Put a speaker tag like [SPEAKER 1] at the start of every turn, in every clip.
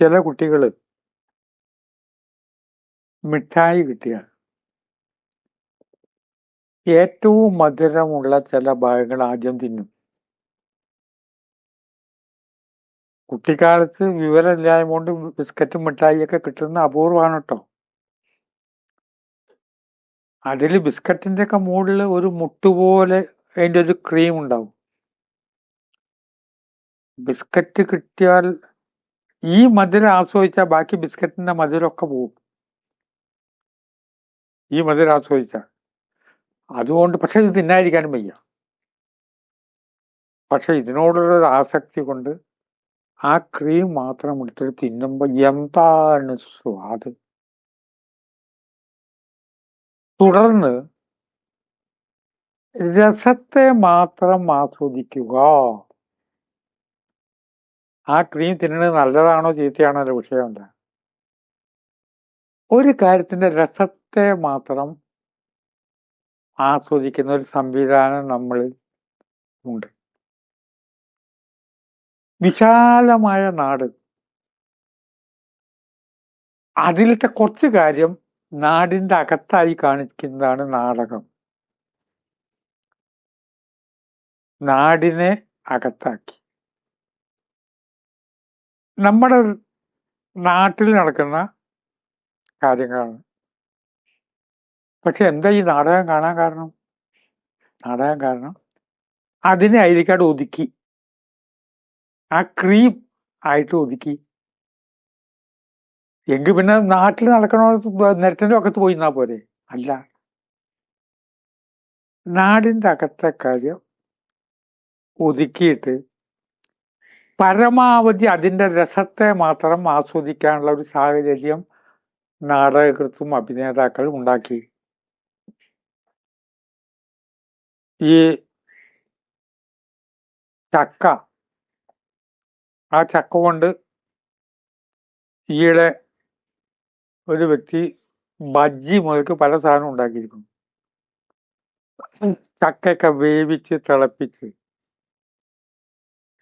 [SPEAKER 1] ചില കുട്ടികൾ മിഠായി കിട്ടിയാൽ ഏറ്റവും മധുരമുള്ള ചില ഭാഗങ്ങൾ ആദ്യം തിന്നും. കുട്ടിക്കാലത്ത് വിവരമില്ലായ്മ കൊണ്ട് ബിസ്ക്കറ്റും മിഠായിയൊക്കെ കിട്ടുന്ന അപൂർവമാണ് കേട്ടോ. അതിൽ ബിസ്ക്കറ്റിന്റെ ഒക്കെ മുകളിൽ ഒരു മുട്ടുപോലെ അതിന്റെ ഒരു ക്രീം ഉണ്ടാവും. ബിസ്ക്കറ്റ് കിട്ടിയാൽ ഈ മധുരം ആസ്വദിച്ചാൽ ബാക്കി ബിസ്ക്കറ്റിന്റെ മധുരമൊക്കെ പോവും. ഈ മധുരം ആസ്വദിച്ചാൽ അതുകൊണ്ട് പക്ഷെ ഇത് തിന്നായിരിക്കാനും വയ്യ. പക്ഷെ ഇതിനോടുള്ളൊരു ആസക്തി കൊണ്ട് ആ ക്രീം മാത്രം എടുത്തിട്ട് തിന്നുമ്പോൾ എന്താണ് സ്വാദ്? തുടർന്ന് രസത്തെ മാത്രം ആസ്വദിക്കുക. ആ ക്രീം തിന്നുന്നത് നല്ലതാണോ ചീത്തയാണോ എന്ന വിഷയമല്ല ഒരു കാര്യത്തിന്റെ രസത്തെ മാത്രം ആസ്വദിക്കുന്ന ഒരു സംവിധാനം നമ്മൾ ഉണ്ട്. വിശാലമായ നാട്. അതിലത്തെ കുറച്ച് കാര്യം നാടിന്റെ അകത്തായി കാണിക്കുന്നതാണ് നാടകം. നാടിനെ അകത്താക്കി. നമ്മുടെ നാട്ടിൽ നടക്കുന്ന കാര്യങ്ങളാണ്. പക്ഷെ എന്താ ഈ നാടകം കാണാൻ കാരണം? നാടകം കാരണം അതിനെ അയിലിക്കാട് ഒതുക്കി. ആ ക്രീം ആയിട്ട് ഒതുക്കി. എങ്കിൽ പിന്നെ നാട്ടിൽ നടക്കണോ നിരത്തിന്റെ അകത്ത് പോയി നിന്നാ പോരെ? അല്ല. നാടിന്റെ അകത്തെ കാര്യം ഒതുക്കിയിട്ട് പരമാവധി അതിന്റെ രസത്തെ മാത്രം ആസ്വദിക്കാനുള്ള ഒരു സാഹചര്യം നാടകകൃത്തും അഭിനേതാക്കളും ഉണ്ടാക്കി. ഈ ചക്ക ആ ചക്ക കൊണ്ട് ഈയിടെ ഒരു വ്യക്തി ബജ്ജി മുതൽക്ക് പല സാധനം ഉണ്ടാക്കിയിരിക്കുന്നു. ചക്കയൊക്കെ വേവിച്ച് തിളപ്പിച്ച്.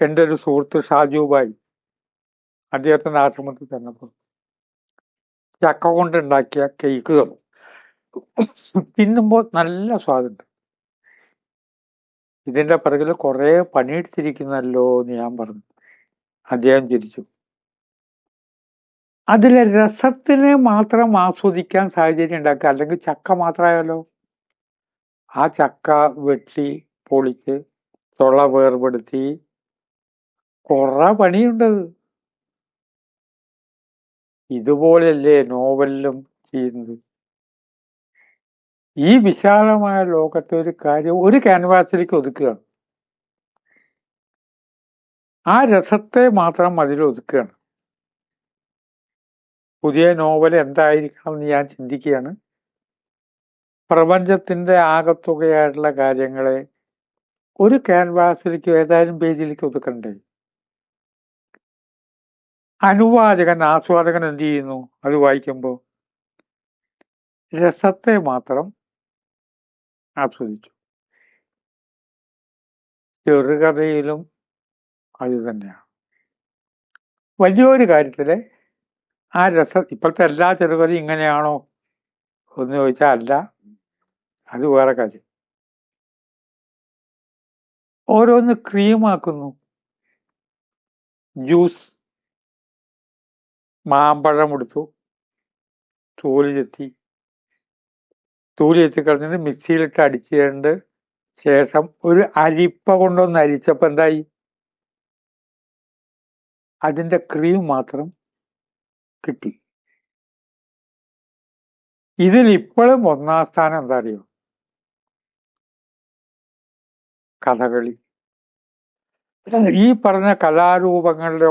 [SPEAKER 1] എന്റെ ഒരു സുഹൃത്ത് ഷാജുബായി അദ്ദേഹത്തിന്റെ ആശ്രമത്തിൽ ചെന്നപ്പോൾ ചക്ക കൊണ്ടുണ്ടാക്കിയ കേക്ക് തന്നു തിന്നുമ്പോൾ നല്ല സ്വാദുണ്ട്. ഇതിന്റെ പിറകിൽ കുറേ പണിയെടുത്തിരിക്കുന്നല്ലോ എന്ന് ഞാൻ പറഞ്ഞു. അദ്ദേഹം ചിരിച്ചു. അതിലെ രസത്തിനെ മാത്രം ആസ്വദിക്കാൻ സാഹചര്യം ഉണ്ടാക്കുക. അല്ലെങ്കിൽ ചക്ക മാത്രമായാലോ? ആ ചക്ക വെട്ടി പൊളിച്ച് തൊള വേർപെടുത്തി കുറെ പണിയുണ്ടത് ഇതുപോലെയല്ലേ നോവലിലും ചെയ്യുന്നത്? ഈ വിശാലമായ ലോകത്തെ ഒരു കാര്യം ഒരു ക്യാൻവാസിലേക്ക് ഒതുക്കുകയാണ്. ആ രസത്തെ മാത്രം അതിൽ ഒതുക്കുകയാണ്. പുതിയ നോവൽ എന്തായിരിക്കണം എന്ന് ഞാൻ ചിന്തിക്കുകയാണ്. പ്രപഞ്ചത്തിന്റെ ആകത്തുകയായിട്ടുള്ള കാര്യങ്ങളെ ഒരു ക്യാൻവാസിലേക്ക് ഏതായാലും പേജിലേക്ക് ഒതുക്കണ്ടേ? അനുവാചകൻ ആസ്വാദകൻ എന്ത് ചെയ്യുന്നു? അത് വായിക്കുമ്പോൾ രസത്തെ മാത്രം ആസ്വദിച്ചു. ചെറുകഥയിലും അത് തന്നെയാണ്. വലിയൊരു കാര്യത്തിൽ ആ രസം ഇപ്പോഴത്തെ എല്ലാ ചെറുകഥയും ഇങ്ങനെയാണോ എന്ന് ചോദിച്ചാൽ അല്ല. അത് വേറെ കാര്യം. ഓരോന്ന് ക്രീമാക്കുന്നു. ജ്യൂസ് മാമ്പഴം എടുത്തു തൂലി ചെത്തി. തൂലി ചെത്തി കളഞ്ഞിട്ട് മിക്സിയിലിട്ട് അടിച്ചിട്ട് ശേഷം ഒരു അരിപ്പ കൊണ്ടൊന്ന് അരിച്ചപ്പോൾ എന്തായി? അതിന്റെ ക്രീം മാത്രം കിട്ടി. ഇതിൽ ഇപ്പോഴും ഒന്നാം സ്ഥാനം എന്താ അറിയോ കഥകളി. ഈ പറഞ്ഞ കലാരൂപങ്ങളുടെ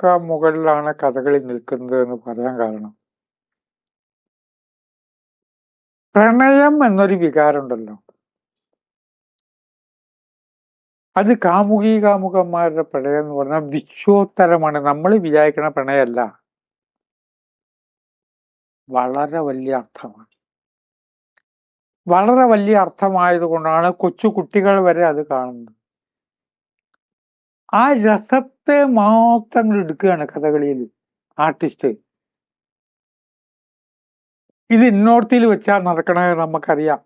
[SPEAKER 1] മുകളിലാണ് കഥകളി നിൽക്കുന്നത് എന്ന് പറയാൻ കാരണം. പ്രണയം എന്നൊരു വികാരമുണ്ടല്ലോ. അത് കാമുകി കാമുകന്മാരുടെ പ്രണയം എന്ന് പറഞ്ഞാൽ വിശ്വോത്തരമാണ് നമ്മൾ വിചാരിക്കണ പ്രണയമല്ല. വളരെ വലിയ അർത്ഥമാണ്. വളരെ വലിയ അർത്ഥമായതുകൊണ്ടാണ് കൊച്ചു കുട്ടികൾ വരെ അത് കാണുന്നത്. ആ രസത്തെ മാത്രം എടുക്കുകയാണ് കഥകളിയിൽ ആർട്ടിസ്റ്റ്. ഇത് ഇന്നോർത്തിൽ വെച്ചാൽ നടക്കണമെന്ന് നമുക്കറിയാം.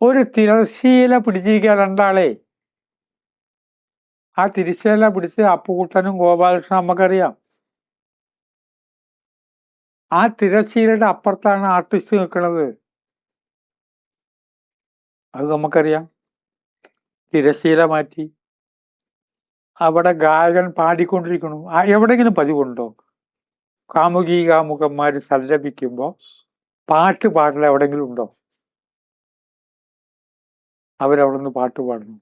[SPEAKER 1] ഒരു തിരശീല പിടിച്ചിരിക്കുക രണ്ടാളെ. ആ തിരശീല പിടിച്ച് അപ്പുകുട്ടനും ഗോപാലകൃഷ്ണൻ നമുക്കറിയാം. ആ തിരശീലയുടെ അപ്പുറത്താണ് ആർട്ടിസ്റ്റ് നിൽക്കുന്നത്. അത് നമുക്കറിയാം. തിരശ്ശീല മാറ്റി. അവിടെ ഗായകൻ പാടിക്കൊണ്ടിരിക്കണു എവിടെങ്കിലും പതിവുണ്ടോ? കാമുകി കാമുകന്മാർ സല്ലപിക്കുമ്പോ പാട്ട് പാടൽ എവിടെങ്കിലും ഉണ്ടോ? അവരവിടെ നിന്ന് പാട്ട് പാടുന്നു.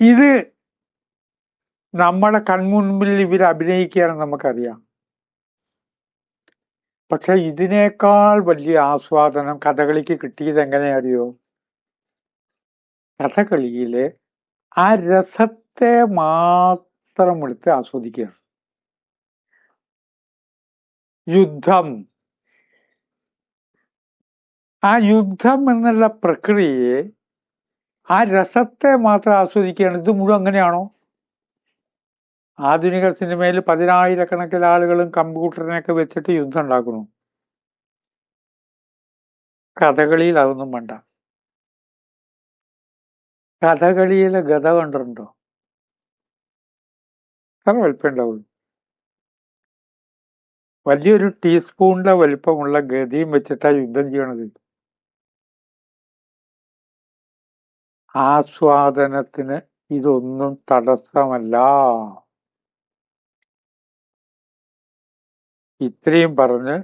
[SPEAKER 1] ഇത് നമ്മളെ കൺമുൻപിൽ ഇവർ അഭിനയിക്കുകയാണെന്ന് നമുക്കറിയാം. പക്ഷെ ഇതിനേക്കാൾ വലിയ ആസ്വാദനം കഥകളിക്ക് കിട്ടിയത് എങ്ങനെ അറിയോ കഥകളിയിലെ ആ രസത്തെ മാത്രം എടുത്ത് ആസ്വദിക്കുകയാണ്. യുദ്ധം. ആ യുദ്ധം എന്നുള്ള പ്രക്രിയയെ ആ രസത്തെ മാത്രം ആസ്വദിക്കുകയാണ്. ഇത് മുഴുവൻ അങ്ങനെയാണോ? ആധുനിക സിനിമയിൽ പതിനായിരക്കണക്കിന് ആളുകളും കമ്പ്യൂട്ടറിനെയൊക്കെ വെച്ചിട്ട് യുദ്ധം ഉണ്ടാക്കുന്നു. കഥകളിയിൽ അതൊന്നും വേണ്ട. കഥകളിയിലെ ഗത കണ്ടിട്ടുണ്ടോ? അത്ര വലിപ്പം ഉണ്ടാവുള്ളൂ വലിയൊരു ടീസ്പൂണിന്റെ വലിപ്പമുള്ള ഗതിയും വെച്ചിട്ടാണ് യുദ്ധം ചെയ്യണത്. ആസ്വാദനത്തിന് ഇതൊന്നും തടസ്സമല്ല. ഇത്രയും പറഞ്ഞ്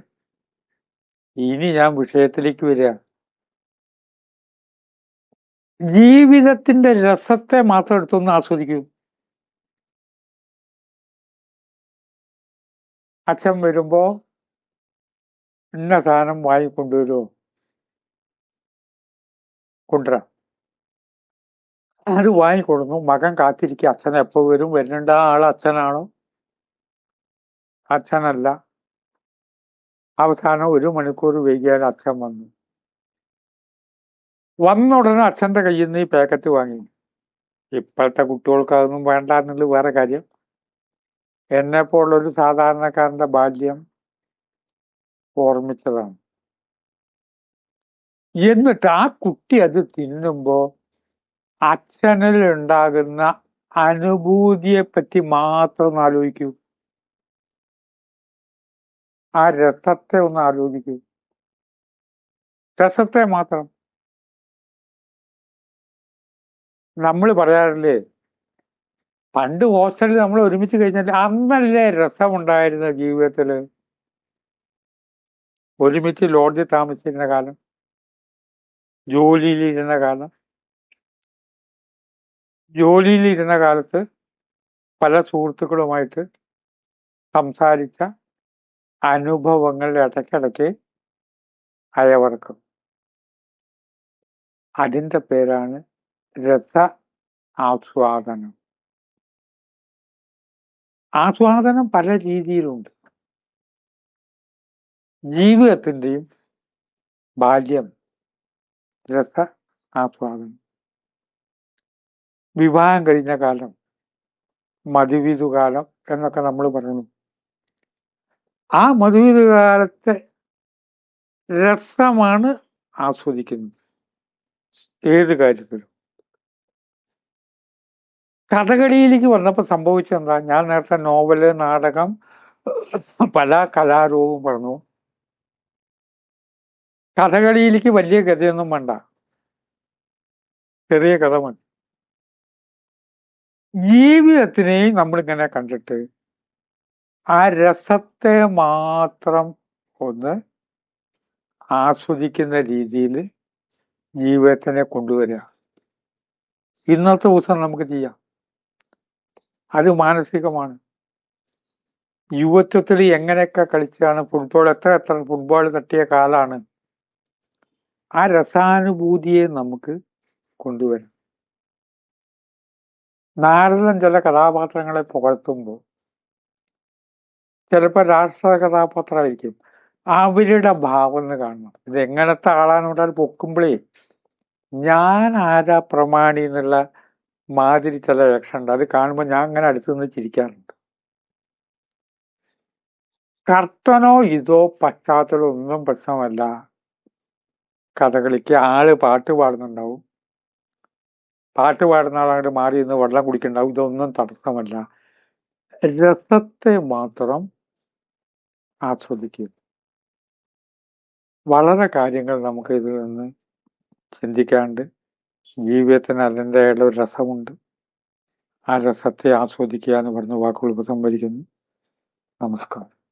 [SPEAKER 1] ഇനി ഞാൻ വിഷയത്തിലേക്ക് വരിക. ജീവിതത്തിന്റെ രസത്തെ മാത്രം എടുത്തൊന്ന് ആസ്വദിക്കൂ. അച്ഛൻ വരുമ്പോ ഇന്ന സാധനം വാങ്ങിക്കൊണ്ടുവരുമോ കൊണ്ടുവരാം. അത് വാങ്ങിക്കൊടുന്നു. മകൻ കാത്തിരിക്കുക. അച്ഛൻ എപ്പോ വരും? വരുന്നുണ്ട. ആൾ അച്ഛനാണോ? അച്ഛനല്ല. അവസാനം ഒരു മണിക്കൂർ വൈകിയാൽ അച്ഛൻ വന്നു. വന്ന ഉടനെ അച്ഛന്റെ കയ്യിൽ നിന്ന് ഈ പാക്കറ്റ് വാങ്ങി. ഇപ്പോഴത്തെ കുട്ടികൾക്ക് അതൊന്നും വേണ്ട എന്നുള്ളത് വേറെ കാര്യം. എന്നെ പോലുള്ളൊരു സാധാരണക്കാരന്റെ ബാല്യം ഓർമ്മിച്ചതാണ്. എന്നിട്ട് ആ കുട്ടി അത് തിന്നുമ്പോൾ അച്ഛനിൽ ഉണ്ടാകുന്ന അനുഭൂതിയെ പറ്റി മാത്രം ആലോചിക്കൂ. ആ രസത്തെ ഒന്ന് ആലോചിക്കൂ. രസത്തെ മാത്രം. നമ്മൾ പറയാറില്ലേ പണ്ട് ഹോസ്റ്റലിൽ നമ്മൾ ഒരുമിച്ച് കഴിഞ്ഞാൽ അന്നല്ലേ രസമുണ്ടായിരുന്ന ജീവിതത്തിൽ ഒരുമിച്ച് ലോഡ്ജിൽ താമസിച്ചിരുന്ന കാലം ജോലിയിലിരുന്ന കാലം. ജോലിയിലിരുന്ന കാലത്ത് പല സുഹൃത്തുക്കളുമായിട്ട് സംസാരിച്ച അനുഭവങ്ങളുടെ ഇടയ്ക്കിടയ്ക്ക് അയവർക്കും അതിന്റെ പേരാണ് രസ ആസ്വാദനം. ആസ്വാദനം പല രീതിയിലുണ്ട്. ജീവിതത്തിന്റെയും ബാല്യം രസ ആസ്വാദനം. വിവാഹം കഴിഞ്ഞ കാലം മതിവിതുകാലം കാലം എന്നൊക്കെ നമ്മൾ പറയുന്നു ആ മധുവിധു കാലത്തെ രസമാണ് ആസ്വദിക്കുന്നത്. ഏത് കാര്യത്തിലും. കഥകളിയിലേക്ക് വന്നപ്പോൾ സംഭവിച്ചെന്താ ഞാൻ നേരത്തെ നോവൽ നാടകം പല കലാരൂപവും പറഞ്ഞു. കഥകളിയിലേക്ക് വലിയ ഗതിയൊന്നും വേണ്ട. ചെറിയ കഥ മതി. ജീവിതത്തിനെയും നമ്മളിങ്ങനെ കണ്ടിട്ട് ആ രസത്തെ മാത്രം ഒന്ന് ആസ്വദിക്കുന്ന രീതിയിൽ ജീവിതത്തിനെ കൊണ്ടുവരിക. ഇന്നത്തെ ദിവസം നമുക്ക് ചെയ്യാം. അത് മാനസികമാണ്. യുവത്വത്തിൽ എങ്ങനെയൊക്കെ കളിച്ചാണ് ഫുട്ബോൾ എത്ര എത്ര ഫുട്ബോൾ തട്ടിയ കാലാണ് ആ രസാനുഭൂതിയെ നമുക്ക് കൊണ്ടുവരാം നാരദൻ ചില കഥാപാത്രങ്ങളെ പുകഴ്ത്തുമ്പോൾ ചിലപ്പോൾ രാഷ്ട്രീയ കഥാപാത്രമായിരിക്കും അവരുടെ ഭാവം എന്ന് കാണണം. ഇത് എങ്ങനത്തെ ആളാണ് പറഞ്ഞാൽ പൊക്കുമ്പോഴേ ഞാൻ ആരാ പ്രമാണി എന്നുള്ള മാതിരി ചില ലക്ഷണം ഉണ്ട്. അത് കാണുമ്പോൾ ഞാൻ അങ്ങനെ അടുത്തു നിന്ന് ചിരിക്കാറുണ്ട്. കർത്തനോ ഇതോ പശ്ചാത്തലോ ഒന്നും പ്രശ്നമല്ല. കഥകളിക്ക് ആൾ പാട്ട് പാടുന്നുണ്ടാവും. പാട്ട് പാടുന്ന ആളങ്ങോട്ട് മാറി നിന്ന് വെള്ളം കുടിക്കുന്നുണ്ടാവും ഇതൊന്നും തടസ്സമല്ല. രസത്തെ മാത്രം ആസ്വദിക്കുക വളരെ കാര്യങ്ങൾ നമുക്ക് ഇതിൽ നിന്ന് ചിന്തിക്കാണ്ട് ജീവിതത്തിന് അതിന്റെതായുള്ള ഒരു രസമുണ്ട്. ആ രസത്തെ ആസ്വദിക്കുക എന്ന് പറഞ്ഞ വാക്കുകൾ ഉപസംഹരിക്കുന്നു. നമസ്കാരം.